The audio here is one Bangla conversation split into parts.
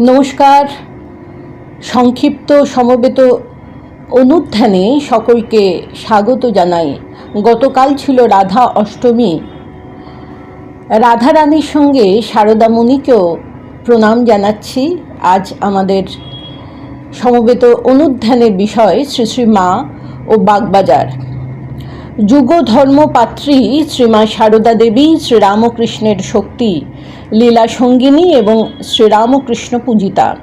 নমস্কার। সংক্ষিপ্ত সমবেত অনুধ্যানে সকলকে স্বাগত জানাই। গতকাল ছিল রাধা অষ্টমী। রাধারানীর সঙ্গে শারদামণিকেও প্রণাম জানাচ্ছি। আজ আমাদের সমবেত অনুধ্যানের বিষয় শ্রী শ্রী মা ও বাগবাজার। যুগ ধর্মপাত্রী শ্রীমা সারদা দেবী শ্রীরামকৃষ্ণের শক্তি, লীলা সঙ্গিনী এবং শ্রীরামকৃষ্ণ পূজিতা।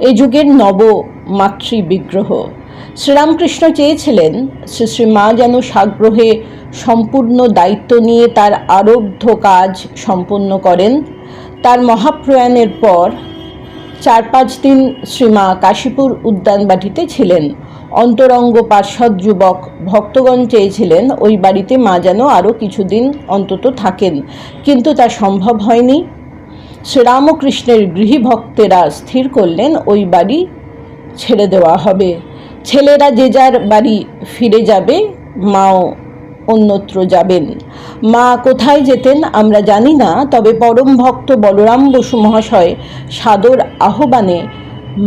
এ যুগের নব মাতৃ বিগ্রহ। শ্রীরামকৃষ্ণ চেয়েছিলেন শ্রী শ্রী মা যেন সাগ্রহে সম্পূর্ণ দায়িত্ব নিয়ে তার আরব্ধ কাজ সম্পন্ন করেন। তার মহাপ্রয়াণের পর চার পাঁচ দিন শ্রীমা কাশীপুর উদ্যানবাটিতে ছিলেন। অন্তরঙ্গ পার্ষদ যুবক ভক্তগণ চেয়েছিলেন ওই বাড়িতে মা যেন আরও কিছুদিন অন্তত থাকেন, কিন্তু তা সম্ভব হয়নি। শ্রীরামকৃষ্ণের গৃহী ভক্তেরা স্থির করলেন, ওই বাড়ি ছেড়ে দেওয়া হবে। ছেলেরা যে যার বাড়ি ফিরে যাবে, মাও অন্যত্র যাবেন। মা কোথায় যেতেন আমরা জানি না, তবে পরম ভক্ত বলরাম বসু মহাশয় সাদর আহ্বানে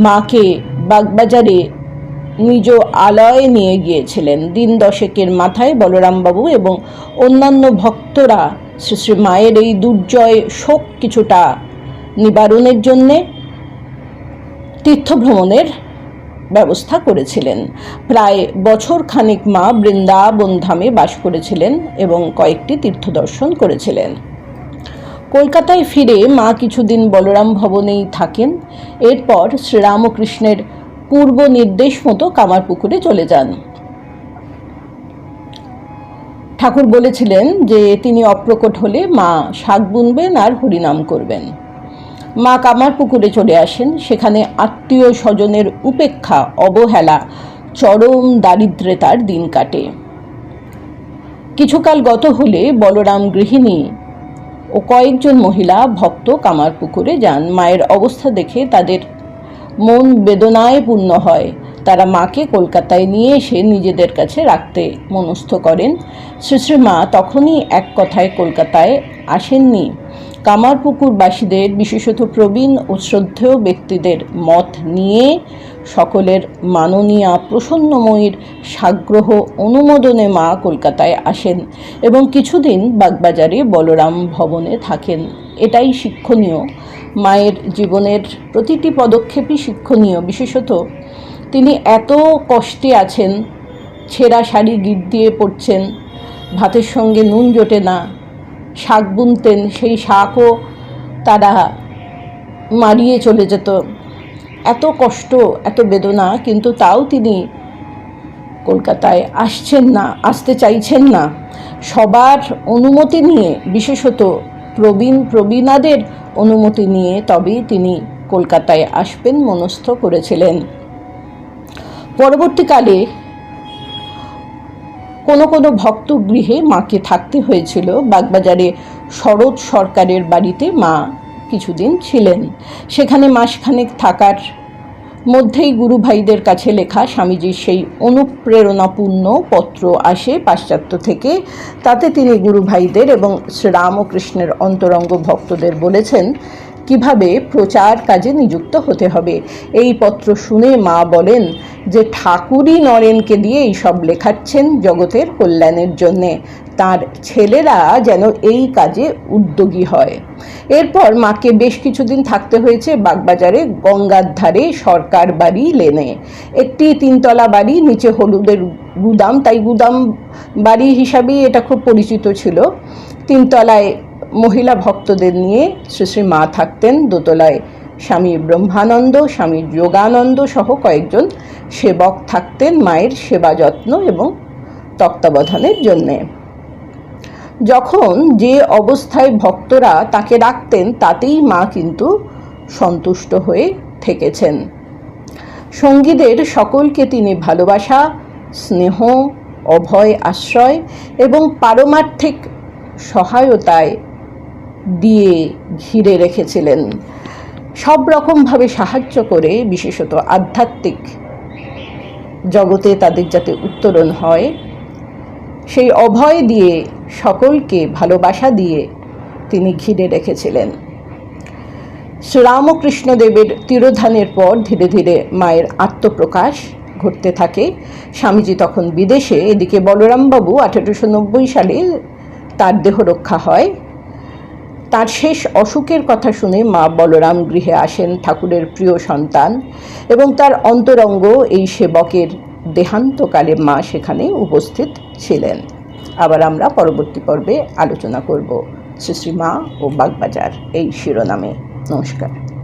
মাকে বাগবাজারে নিজ আলয়ে নিয়ে গিয়েছিলেন। দিন দশেকের মাথায় বলরামবাবু এবং অন্যান্য ভক্তরা শ্রী শ্রী মায়ের এই দুর্জয় শোক কিছুটা নিবারণের জন্যে তীর্থভ্রমণের ব্যবস্থা করেছিলেন। প্রায় বছর খানিক মা বৃন্দাবন ধামে বাস করেছিলেন এবং কয়েকটি তীর্থ দর্শন করেছিলেন। কলকাতায় ফিরে মা কিছুদিন বলরাম ভবনেই থাকেন। এরপর শ্রীরামকৃষ্ণের পূর্ব নির্দেশ মতো কামারপুকুরে চলে যান। ঠাকুর বলেছিলেন যে তিনি অপ্রকট হলে মা শাক বুনবেন আর হরিনাম করবেন। মা কামারপুকুরে চলে আসেন। সেখানে আত্মীয় স্বজনের উপেক্ষা, অবহেলা, চরম দারিদ্রেতার দিন কাটে। কিছুকাল গত হলে বলরাম গৃহিণী ও কয়েকজন মহিলা ভক্ত কামারপুকুরে যান। মায়ের অবস্থা দেখে তাদের মন বেদনায় পূর্ণ হয়। তারা মাকে কলকাতায় নিয়ে এসে নিজেদের কাছে রাখতে মনস্থ করেন। শ্রী মা তখনই এক কথায় কলকাতায় আসেননি। কামারপুকুরবাসীদের, বিশেষত প্রবীণ ও শ্রদ্ধেয় ব্যক্তিদের মত নিয়ে সকলের মাননীয়া প্রসন্নময়ীর সাগ্রহ অনুমোদনে মা কলকাতায় আসেন এবং কিছুদিন বাগবাজারে বলরাম ভবনে থাকেন। এটাই শিক্ষণীয়। মায়ের জীবনের প্রতিটি পদক্ষেপই শিক্ষণীয়। বিশেষত তিনি এত কষ্টে আছেন, ছেঁড়া শাড়ি গিট দিয়ে পড়ছেন ভাতের সঙ্গে নুন জোটে না, শাক বুনতেন, সেই শাকও তারা মারিয়ে চলে যেত। এত কষ্ট, এত বেদনা, কিন্তু তাও তিনি কলকাতায় আসছেন না, আসতে চাইছেন না। সবার অনুমতি নিয়ে, বিশেষত প্রবীণ প্রবীণাদের অনুমতি নিয়ে তবেই তিনি কলকাতায় আসবেন, মনস্থ করেছিলেন। পরবর্তীকালে কোনো কোনো ভক্ত গৃহে মাকে থাকতে হয়েছিল। বাগবাজারে শরৎ সরকারের বাড়িতে মা কিছুদিন ছিলেন। সেখানে মাসখানেক থাকার মধ্যেই গুরু ভাইদের কাছে লেখা স্বামীজির সেই অনুপ্রেরণাপূর্ণ পত্র আসে পাশ্চাত্য থেকে। তাতে তিনি গুরু ভাইদের এবং শ্রীরামকৃষ্ণের অন্তরঙ্গ ভক্তদের বলেছেন কীভাবে প্রচার কাজে নিযুক্ত হতে হবে? এই পত্র শুনে মা বলেন যে, ঠাকুরই নরেনকে দিয়ে এইসব লেখাচ্ছেন জগতের কল্যাণের জন্যে। তার ছেলেরা যেন এই কাজে উদ্যোগী হয়। এরপর মাকে বেশ কিছুদিন থাকতে হয়েছে বাগবাজারে গঙ্গার ধারে সরকার বাড়ি লেনে। একটি তিনতলা বাড়ি, নিচে হলুদের গুদাম, তাই গুদাম বাড়ি হিসাবেই এটা খুব পরিচিত ছিল। তিনতলায় মহিলা ভক্তদের নিয়ে শ্রী শ্রী মা থাকতেন। দোতলায় স্বামী ব্রহ্মানন্দ, স্বামী যোগানন্দ সহ কয়েকজন সেবক থাকতেন মায়ের সেবা যত্ন এবং তত্ত্বাবধানের জন্যে। যখন যে অবস্থায় ভক্তরা তাকে রাখতেন তাতেই মা কিন্তু সন্তুষ্ট হয়ে থেকেছেন। সঙ্গীদের সকলকে তিনি ভালোবাসা, স্নেহ, অভয়, আশ্রয় এবং পারমার্থিক সহায়তায় দিয়ে ঘিরে রেখেছিলেন। সব রকমভাবে সাহায্য করে, বিশেষত আধ্যাত্মিক জগতে তাদের যাতে উত্তরণ হয়, সেই অভয় দিয়ে সকলকে ভালোবাসা দিয়ে তিনি ঘিরে রেখেছিলেন। শ্রীরামকৃষ্ণদেবের তিরোধানের পর ধীরে ধীরে মায়ের আত্মপ্রকাশ ঘটতে থাকে। স্বামীজি তখন বিদেশে, এদিকে বলরামবাবু আঠেরোশো নব্বই সালে তার দেহ রক্ষা হয়। তার শেষ অসুখের কথা শুনে মা বলরাম গৃহে আসেন ঠাকুরের প্রিয় সন্তান এবং তার অন্তরঙ্গ এই সেবকের দেহান্তকালে মা সেখানে উপস্থিত ছিলেন। আবার আমরা পরবর্তী পর্বে আলোচনা করব। শ্রী শ্রী মা ও বাগবাজার এই শিরোনামে। নমস্কার।